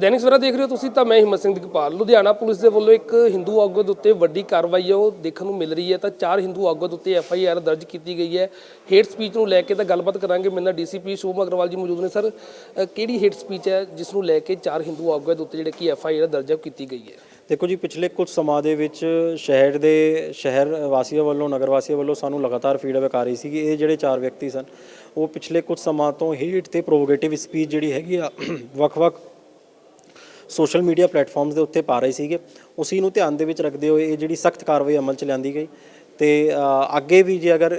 ਦੈਨਿਕ ਸਵੇਰਾ ਦੇਖ ਰਹੇ ਹੋ ਤੁਸੀਂ ਤਾਂ ਮੈਂ ਹਿੰਮਤ ਸਿੰਘ ਦਿਗਪਾਲ ਲੁਧਿਆਣਾ ਪੁਲਿਸ ਦੇ ਵੱਲੋਂ ਇੱਕ ਹਿੰਦੂ ਆਗੂ ਦੇ ਉੱਤੇ ਵੱਡੀ ਕਾਰਵਾਈ ਹੈ ਉਹ ਦੇਖਣ ਨੂੰ ਮਿਲ ਰਹੀ ਹੈ। ਤਾਂ ਚਾਰ ਹਿੰਦੂ ਆਗੂ ਦੇ ਉੱਤੇ ਐਫ ਆਈ ਆਰ ਦਰਜ ਕੀਤੀ ਗਈ ਹੈ। ਹੇਟ ਸਪੀਚ ਨੂੰ ਲੈ ਕੇ ਤਾਂ ਗੱਲਬਾਤ ਕਰਾਂਗੇ। ਮੇਰੇ ਨਾਲ ਡੀਸੀਪੀ ਸ਼ੋਭਮ ਅਗਰਵਾਲ ਜੀ ਮੌਜੂਦ ਨੇ। ਸਰ ਕਿਹੜੀ ਹੇਟ ਸਪੀਚ ਹੈ ਜਿਸ ਨੂੰ ਲੈ ਕੇ ਚਾਰ ਹਿੰਦੂ ਆਗੂਆਂ ਦੇ ਉੱਤੇ ਜਿਹੜੇ ਕਿ ਐਫ ਆਈ ਆਰ ਦਰਜ ਕੀਤੀ ਗਈ ਹੈ? ਦੇਖੋ ਜੀ, ਪਿਛਲੇ ਕੁਝ ਸਮਾਂ ਦੇ ਵਿੱਚ ਸ਼ਹਿਰ ਦੇ ਸ਼ਹਿਰ ਵਾਸੀਆਂ ਵੱਲੋਂ, ਨਗਰ ਵਾਸੀਆਂ ਵੱਲੋਂ ਸਾਨੂੰ ਲਗਾਤਾਰ ਫੀਡਬੈਕ ਆ ਰਹੀ ਸੀ ਕਿ ਇਹ ਜਿਹੜੇ ਚਾਰ ਵਿਅਕਤੀ ਸਨ, ਉਹ ਪਿਛਲੇ ਕੁਝ ਸਮਾਂ ਤੋਂ ਹੇਟ ਤੇ ਪ੍ਰੋਵੋਗੇਟਿਵ ਸਪੀਚ ਜਿਹੜੀ ਹੈਗੀ ਆ, ਵੱਖ-ਵੱਖ ਸੋਸ਼ਲ ਮੀਡੀਆ ਪਲੇਟਫਾਰਮਸ ਦੇ ਉੱਤੇ ਪਾ ਰਹੇ ਸੀਗੇ। ਉਸੇ ਨੂੰ ਧਿਆਨ ਦੇ ਵਿੱਚ ਰੱਖਦੇ ਹੋਏ ਇਹ ਜਿਹੜੀ ਸਖਤ ਕਾਰਵਾਈ ਅਮਲ ਚ ਲਿਆਂਦੀ ਗਈ। ਤੇ ਅੱਗੇ ਵੀ ਜੇ ਅਗਰ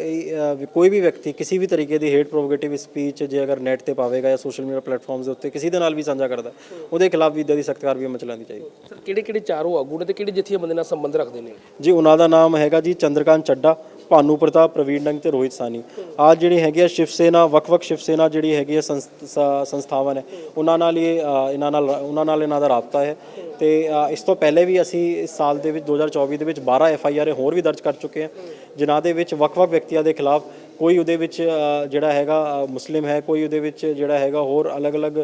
ਕੋਈ ਵੀ ਵਿਅਕਤੀ ਕਿਸੇ ਵੀ ਤਰੀਕੇ ਦੀ ਹੇਟ ਪ੍ਰੋਵੋਗੇਟਿਵ ਸਪੀਚ ਜੇ ਅਗਰ ਨੈਟ ਤੇ ਪਾਵੇਗਾ ਜਾਂ ਸੋਸ਼ਲ ਮੀਡੀਆ ਪਲੇਟਫਾਰਮਸ ਦੇ ਉੱਤੇ ਕਿਸੇ ਦੇ ਨਾਲ ਵੀ ਸਾਂਝਾ ਕਰਦਾ ਉਹਦੇ ਖਿਲਾਫ ਵੀ ਇਦਾਂ ਦੀ ਸਖਤ ਕਾਰਵਾਈ ਅਮਲ ਚ ਲਿਆਂਦੀ ਚਾਹੀਦੀ ਸਰ ਕਿਹੜੇ ਕਿਹੜੇ ਚਾਰੋਂ ਆਗੂ ਨੇ ਤੇ ਕਿਹੜੇ ਜਥੀਆਂ ਬੰਦੇ ਨਾਲ ਸੰਬੰਧ ਰੱਖਦੇ ਨੇ? ਜੀ ਉਹਨਾਂ ਦਾ ਨਾਮ ਹੈਗਾ ਜੀ ਚੰਦਰਕਾਂਤ ਚੱਡਾ। ਭਾਨੂ ਪ੍ਰਤਾਪ, ਪ੍ਰਵੀਨ ਨੰਗ ਤੇ ਰੋਹਿਤ ਸਾਨੀ ਆ ਜਿਹੜੀ ਹੈਗੀ ਆ ਸ਼ਿਵ ਸੇਨਾ ਵੱਖ-ਵੱਖ ਸ਼ਿਵ ਸੇਨਾ ਜਿਹੜੀ ਹੈਗੀ ਆ ਸੰਸ- ਸ- ਸੰਸਥਾਵਾਂ ਨੇ, ਉਹਨਾਂ ਨਾਲ ਇਹ ਇਹਨਾਂ ਨਾਲ, ਉਹਨਾਂ ਨਾਲ ਇਹਨਾਂ ਦਾ ਰਾਬਤਾ ਹੈ। ਤੇ ਇਸ ਤੋਂ ਪਹਿਲੇ ਵੀ ਅਸੀਂ ਇਸ ਸਾਲ ਦੇ ਵਿੱਚ 2024 ਦੇ ਵਿੱਚ 12 ਐਫ ਆਈ ਆਰ ਹੋਰ ਵੀ ਦਰਜ ਕਰ ਚੁੱਕੇ ਹਾਂ, ਜਿਨ੍ਹਾਂ ਦੇ ਵਿੱਚ ਵੱਖ-ਵੱਖ ਵਿਅਕਤੀਆਂ ਦੇ ਖਿਲਾਫ ਕੋਈ ਉਹਦੇ ਵਿੱਚ ਜਿਹੜਾ ਹੈਗਾ ਮੁਸਲਿਮ ਹੈ ਕੋਈ ਉਹਦੇ ਵਿੱਚ ਜਿਹੜਾ ਹੈਗਾ ਹੋਰ ਅਲੱਗ-ਅਲੱਗ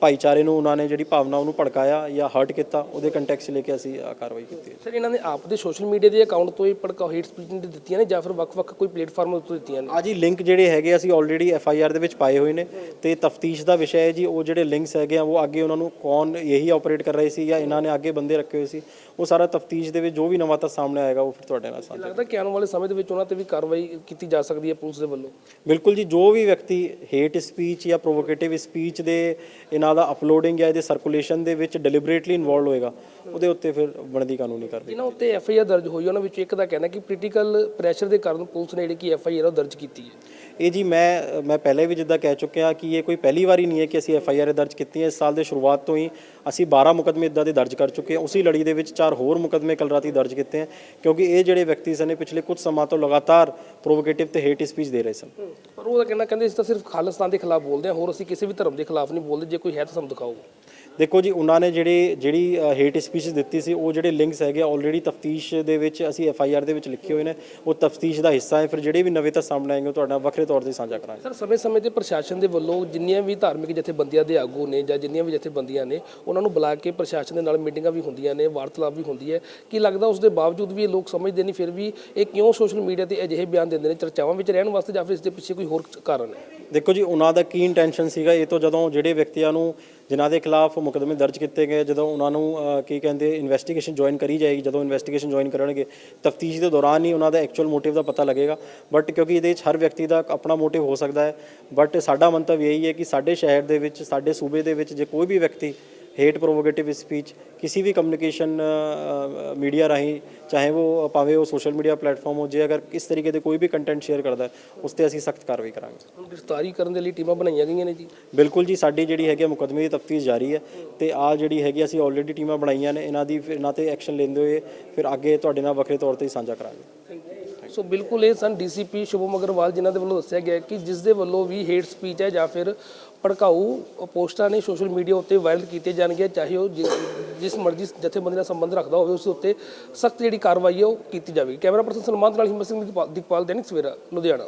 ਭਾਈਚਾਰੇ ਨੂੰ ਉਹਨਾਂ ਨੇ ਜਿਹੜੀ ਭਾਵਨਾ ਉਹਨੂੰ ਭੜਕਾਇਆ ਜਾਂ ਹਰਟ ਕੀਤਾ ਉਹਦੇ ਕੰਟੈਕਸਟ ਲੈ ਕੇ ਅਸੀਂ ਕਾਰਵਾਈ ਕੀਤੀ ਸਰ ਇਹਨਾਂ ਨੇ ਆਪ ਦੇ ਸੋਸ਼ਲ ਮੀਡੀਆ ਦੇ ਅਕਾਊਂਟ ਤੋਂ ਹੀ ਭੜਕਾਓ ਹੇਟ ਸਪੀਚ ਦਿੱਤੀਆਂ ਨੇ ਜਾਂ ਫਿਰ ਵੱਖ-ਵੱਖ ਕੋਈ ਪਲੇਟਫਾਰਮ ਉੱਤੇ ਦਿੱਤੀਆਂ ਨੇ? ਆ ਜੀ ਲਿੰਕ ਜਿਹੜੇ ਹੈਗੇ ਅਸੀਂ ਆਲਰੇਡੀ ਐਫ ਆਈ ਆਰ ਦੇ ਵਿੱਚ ਪਾਏ ਹੋਏ ਨੇ ਤੇ ਤਫਤੀਸ਼ ਦਾ ਵਿਸ਼ਾ ਹੈ ਜੀ ਉਹ ਜਿਹੜੇ ਲਿੰਕਸ ਹੈਗੇ ਆ ਉਹ ਅੱਗੇ ਉਹਨਾਂ ਨੂੰ ਕੌਣ ਇਹੀ ਆਪਰੇਟ ਕਰ ਰਹੇ ਸੀ ਜਾਂ ਇਹਨਾਂ ਨੇ ਅੱਗੇ ਬੰਦੇ ਰੱਖੇ ਹੋਏ ਸੀ ਉਹ ਸਾਰਾ ਤਫਤੀਸ਼ ਦੇ ਵਿੱਚ ਜੋ ਵੀ ਨਵਾਂ ਤਾਂ ਸਾਹਮਣੇ ਆਏਗਾ ਉਹ ਫਿਰ ਤੁਹਾਡੇ ਨਾਲ ਸਾਂਝਾ ਲੱਗਦਾ ਕਿ ਆਉਣ ਵਾਲੇ ਸਮੇਂ ਦੇ ਵਿੱਚ ਉਹਨਾਂ ਤੇ ਵੀ ਕਾਰਵਾਈ ਕੀਤੀ ਜਾ ਸਕਦੀ ਹੈ ਪੁਲਿਸ ਦੇ ਵੱਲੋਂ? ਬਿਲਕੁਲ ਜੀ ਜੋ ਵੀ ਵਿਅਕਤੀ ਹੇਟ ਸਪੀਚ ਜਾਂ ਪ੍ਰੋਵੋਕੇਟਿਵ ਸਪੀਚ ਦੇ ਇਹਨਾਂ ਦਾ ਅਪਲੋਡਿੰਗ ਜਾਂ ਇਹਦੇ ਸਰਕੂਲੇਸ਼ਨ ਦੇ ਵਿੱਚ ਡੈਲੀਬਰੇਟਲੀ ਇਨਵੋਲਡ ਹੋਏਗਾ ਉਹਦੇ ਉੱਤੇ ਫਿਰ ਬਣਦੀ ਕਾਨੂੰਨੀ ਕਾਰਵਾਈ। ਜਿਨ੍ਹਾਂ ਉੱਤੇ ਐਫ ਆਈ ਆਰ ਦਰਜ ਹੋਈ ਉਹਨਾਂ ਵਿੱਚ ਇੱਕ ਦਾ ਕਹਿਣਾ ਕਿ ਪੋਲੀਟੀਕਲ ਪ੍ਰੈਸ਼ਰ ਦੇ ਕਾਰਨ ਪੁਲਿਸ ਨੇ ਜਿਹੜੀ ਕਿ ਐਫ ਆਈ ਆਰ ਦਰਜ ਕੀਤੀ ਹੈ। ਇਹ ਜੀ ਮੈਂ ਮੈਂ ਪਹਿਲੇ ਵੀ ਜਿੱਦਾਂ ਕਹਿ ਚੁੱਕਿਆ ਕਿ ਇਹ ਕੋਈ ਪਹਿਲੀ ਵਾਰੀ ਨਹੀਂ ਹੈ ਕਿ ਅਸੀਂ ਐਫ ਆਈ ਆਰ ਦਰਜ ਕੀਤੀ ਹੈ। ਇਸ ਸਾਲ ਦੇ ਸ਼ੁਰੂਆਤ ਤੋਂ ਹੀ ਅਸੀਂ 12 ਮੁਕਦਮੇ ਇਦਾਂ ਦੇ ਦਰਜ ਕਰ ਚੁੱਕੇ ਹਾਂ। ਉਸੇ ਲੜੀ ਦੇ ਵਿੱਚ ਚਾਰ ਹੋਰ ਮੁਕਦਮੇ ਕੱਲ ਰਾਤੀ ਦਰਜ ਕੀਤੇ ਹਨ ਕਿਉਂਕਿ ਇਹ ਜਿਹੜੇ ਵਿਅਕਤੀ ਸਨ ਇਹ ਪਿਛਲੇ ਕੁਝ ਸਮਾਂ ਤੋਂ ਲਗਾਤਾਰ ਪ੍ਰੋਵੋਕੇਟਿਵ ਤੇ ਹੇਟ ਸਪੀਚ ਦੇ ਰਹੇ ਸਨ। ਪਰ ਉਹ ਤਾਂ ਕਹਿਣਾ ਕਹਿੰਦੇ ਅਸੀਂ ਤਾਂ ਸਿਰਫ ਖਾਲਿਸਤਾਨ ਦੇ ਖਿਲਾਫ ਬੋਲਦੇ ਹਾਂ ਹੋਰ ਅਸੀਂ ਕਿਸੇ ਵੀ ਧਰਮ ਦੇ ਖਿਲਾਫ ਨਹੀਂ ਬੋਲਦੇ। ਜੇ ਕੋਈ ਹੈ ਤਾਂ ਸਾਨੂੰ ਦਿਖਾਓ। ਦੇਖੋ ਜੀ ਉਹਨਾਂ ਨੇ ਜਿਹੜੇ ਜਿਹੜੀ ਹੇਟ ਸਪੀਚ ਦਿੱਤੀ ਸੀ ਉਹ ਜਿਹੜੇ ਲਿੰਕਸ ਹੈਗੇ ਆਲਰੇਡੀ ਤਫਤੀਸ਼ ਦੇ ਵਿੱਚ ਅਸੀਂ ਐਫ ਆਈ ਆਰ ਦੇ ਵਿੱਚ ਲਿਖੇ ਹੋਏ ਨੇ। ਉਹ ਤਫਤੀਸ਼ ਦਾ ਹਿੱਸਾ ਹੈ। ਫਿਰ ਜਿਹੜੇ ਵੀ ਨਵੇਂ ਤਾਂ ਸਾਹਮਣੇ ਆਏਗੇ ਤੁਹਾਡੇ ਵੱਖਰੇ ਤੌਰ ਤੇ ਸਾਂਝਾ ਕਰਾਂਗੇ। ਸਰ, ਸਮੇਂ-ਸਮੇਂ ਤੇ ਪ੍ਰਸ਼ਾਸਨ ਦੇ ਵੱਲੋਂ ਜਿੰਨੀਆਂ ਵੀ ਧਾਰਮਿਕ ਜਥੇਬੰਦੀਆਂ ਦੇ ਆਗੂ ਨੇ ਜਾਂ ਜਿੰਨੀਆਂ ਵੀ ਜਥੇਬੰਦੀਆਂ ਨੇ, ਉਹਨਾਂ ਨੂੰ ਬੁਲਾ ਕੇ ਪ੍ਰਸ਼ਾਸਨ ਦੇ ਨਾਲ ਮੀਟਿੰਗਾਂ ਵੀ ਹੁੰਦੀਆਂ ਨੇ, ਵਾਰਤਾਲਾਪ ਵੀ ਹੁੰਦੀ ਹੈ। ਕੀ ਲੱਗਦਾ ਉਸ ਦੇ ਬਾਵਜੂਦ ਵੀ ਇਹ ਲੋਕ ਸਮਝਦੇ ਨਹੀਂ, ਫਿਰ ਵੀ ਇਹ ਕਿਉਂ ਸੋਸ਼ਲ ਮੀਡੀਆ ਤੇ ਅਜਿਹੇ ਬਿਆਨ ਦਿੰਦੇ ਨੇ, ਚਰਚਾਵਾਂ ਵਿੱਚ ਰਹਿਣ ਵਾਸਤੇ ਜਾਂ ਫਿਰ ਇਸ ਦੇ ਪਿੱਛੇ ਕੋਈ ਹੋਰ ਕਾਰਨ ਹੈ? ਦੇਖੋ ਜੀ, ਉਹਨਾਂ ਦਾ ਕੀ ਇੰਟੈਂਸ਼ਨ ਸੀਗਾ? ਇਹ ਤੋਂ ਜਦੋਂ ਜਿਹੜੇ ਵਿਅਕਤੀਆਂ ਨੂੰ ਜਿਨ੍ਹਾਂ ਦੇ ਖਿਲਾਫ ਮੁਕਦਮੇ ਦਰਜ ਕੀਤੇ ਗਏ, ਜਦੋਂ ਉਹਨਾਂ ਨੂੰ ਕੀ ਕਹਿੰਦੇ ਇਨਵੈਸਟੀਗੇਸ਼ਨ ਜੁਆਇਨ ਕਰੀ ਜਾਏਗੀ, ਜਦੋਂ ਇਨਵੈਸਟੀਗੇਸ਼ਨ ਜੁਆਇਨ ਕਰਨਗੇ, ਤਫਤੀਸ਼ ਦੇ ਦੌਰਾਨ ਹੀ ਉਹਨਾਂ ਦਾ ਐਕਚੁਅਲ ਮੋਟਿਵ ਦਾ ਪਤਾ ਲੱਗੇਗਾ। ਬਟ ਕਿਉਂਕਿ ਇਹਦੇ ਵਿੱਚ ਹਰ ਵਿਅਕਤੀ ਦਾ ਆਪਣਾ ਮੋਟਿਵ ਹੋ ਸਕਦਾ ਹੈ। ਬਟ ਸਾਡਾ ਮੰਤਵ ਇਹੀ ਹੈ ਕਿ ਸਾਡੇ ਸ਼ਹਿਰ ਦੇ ਵਿੱਚ, ਸਾਡੇ ਸੂਬੇ ਦੇ ਵਿੱਚ ਜੇ ਕੋਈ ਵੀ ਵਿਅਕਤੀ ਹੇਟ ਪ੍ਰੋਵੋਕੇਟਿਵ ਸਪੀਚ ਕਿਸੇ ਵੀ ਕਮਿਊਨੀਕੇਸ਼ਨ ਮੀਡੀਆ ਰਾਹੀਂ ਚਾਹੇ ਉਹ ਭਾਵੇਂ ਉਹ ਸੋਸ਼ਲ ਮੀਡੀਆ ਪਲੇਟਫਾਰਮ ਹੋ ਜੇ ਅਗਰ ਇਸ ਤਰੀਕੇ ਦੇ ਕੋਈ ਵੀ ਕੰਟੈਂਟ ਸ਼ੇਅਰ ਕਰਦਾ ਹੈ, ਉਸ ਤੇ ਅਸੀਂ ਸਖਤ ਕਾਰਵਾਈ ਕਰਾਂਗੇ ਹੁਣ ਗ੍ਰਿਫਤਾਰੀ ਕਰਨ ਦੇ ਲਈ ਟੀਮਾਂ ਬਣਾਈਆਂ ਗਈਆਂ ਨੇ ਜੀ ਬਿਲਕੁਲ ਜੀ ਸਾਡੀ ਜਿਹੜੀ ਹੈਗੀ ਮੁਕੱਦਮੇ ਦੀ ਤਫਤੀਸ਼ ਜਾਰੀ ਹੈ ਤੇ ਆ ਜਿਹੜੀ ਹੈਗੀ ਅਸੀਂ ਆਲਰੇਡੀ ਟੀਮਾਂ ਬਣਾਈਆਂ ਨੇ ਇਹਨਾਂ ਦੀ ਫਿਰ ਇਹਨਾਂ ਤੇ ਐਕਸ਼ਨ ਲੈਂਦੇ ਹੋਏ ਫਿਰ ਅੱਗੇ ਤੁਹਾਡੇ ਨਾਲ ਵੱਖਰੇ ਤੌਰ ਤੇ ਸਾਂਝਾ ਕਰਾਂਗੇ ਸੋ ਬਿਲਕੁਲ ਇਹ ਸਨ ਡੀਸੀਪੀ ਸ਼ੁਭਮ ਅਗਰਵਾਲ ਜਿਨ੍ਹਾਂ ਦੇ ਵੱਲੋਂ ਦੱਸਿਆ ਗਿਆ ਕਿ ਜਿਸ ਦੇ ਵੱਲੋਂ ਵੀ ਹੇਟ ਸਪੀਚ ਹੈ ਜਾਂ ਫਿਰ ਭੜਕਾਊ ਪੋਸਟਾਂ ਨੇ ਸੋਸ਼ਲ ਮੀਡੀਆ ਉੱਤੇ ਵਾਇਰਲ ਕੀਤੇ ਜਾਣਗੇ, ਚਾਹੇ ਉਹ ਜਿ- ਜਿਸ ਮਰਜ਼ੀ ਜਥੇਬੰਦੀ ਨਾਲ ਸੰਬੰਧ ਰੱਖਦਾ ਹੋਵੇ, ਉਸ ਉੱਤੇ ਸਖਤ ਜਿਹੜੀ ਕਾਰਵਾਈ ਹੈ ਉਹ ਕੀਤੀ ਜਾਵੇਗੀ। ਕੈਮਰਾ ਪਰਸਨ ਸਨਮਾਨ ਨਾਲ ਹਿੰਮਤ ਸਿੰਘ ਦੀਪਾਲ ਦਿਗਪਾਲ ਦੈਨਿਕ ਸਵੇਰਾ, ਲੁਧਿਆਣਾ।